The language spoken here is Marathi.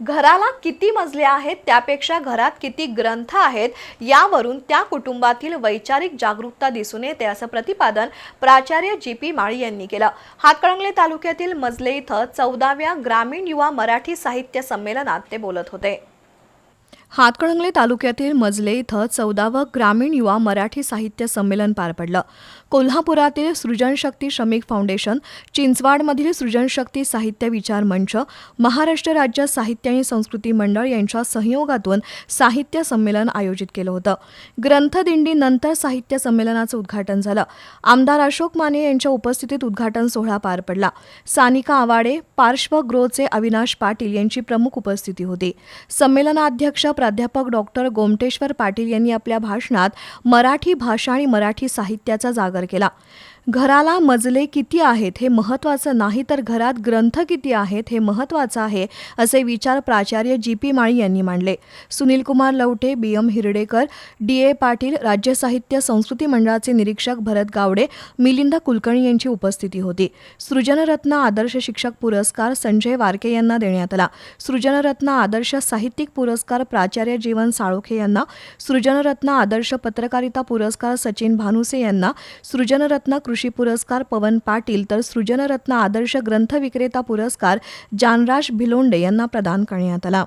घराला किती मजले आहेत त्यापेक्षा घरात किती ग्रंथ आहेत यावरून त्या कुटुंबातील वैचारिक जागरूकता दिसून येते असं प्रतिपादन प्राचार्य जी पी माळी यांनी केलं. हातकणंगले तालुक्यातील मजले इथं चौदाव्या ग्रामीण युवा मराठी साहित्य संमेलनात ते बोलत होते. हातकणंगले तालुक्यातील मजले इथं चौदावं ग्रामीण युवा मराठी साहित्य संमेलन पार पडलं. कोल्हापुरातील सृजनशक्ती श्रमिक फाउंडेशन चिंचवाडमधील सृजनशक्ती साहित्य विचार मंच महाराष्ट्र राज्य साहित्य आणि संस्कृती मंडळ यांच्या सहयोगातून साहित्य संमेलन आयोजित केलं होतं. ग्रंथदिंडीनंतर साहित्य संमेलनाचं उद्घाटन झालं. आमदार अशोक माने यांच्या उपस्थितीत उद्घाटन सोहळा पार पडला. सानिका आवाडे पार्श्वगृहचे अविनाश पाटील यांची प्रमुख उपस्थिती होती. संमेलनाध्यक्ष प्राध्यापक डॉक्टर गोमटेश्वर पाटील यांनी आपल्या भाषणात मराठी भाषा आणि मराठी साहित्याचा जागर केला. घराला मजले किती आहेत हे महत्त्वाचं नाही तर घरात ग्रंथ किती आहेत हे महत्त्वाचं आहे असे विचार प्राचार्य जी पी माळी यांनी मांडले. Sunil Kumar Lavate B M Hiradekar D A Patil राज्य साहित्य संस्कृती मंडळाचे निरीक्षक भरत गावडे मिलिंद कुलकर्णी यांची उपस्थिती होती. सृजनरत्न आदर्श शिक्षक पुरस्कार संजय वारके यांना देण्यात आला. सृजनरत्न आदर्श साहित्यिक पुरस्कार प्राचार्य जीवन साळोखे यांना सृजनरत्न आदर्श पत्रकारिता पुरस्कार सचिन भानुसे यांना सृजनरत्न कृषी पुरस्कार पवन पाटील तर सृजनरत्न आदर्श ग्रंथ विक्रेता पुरस्कार जानराज भिलोंडे यांना प्रदान करण्यात आला.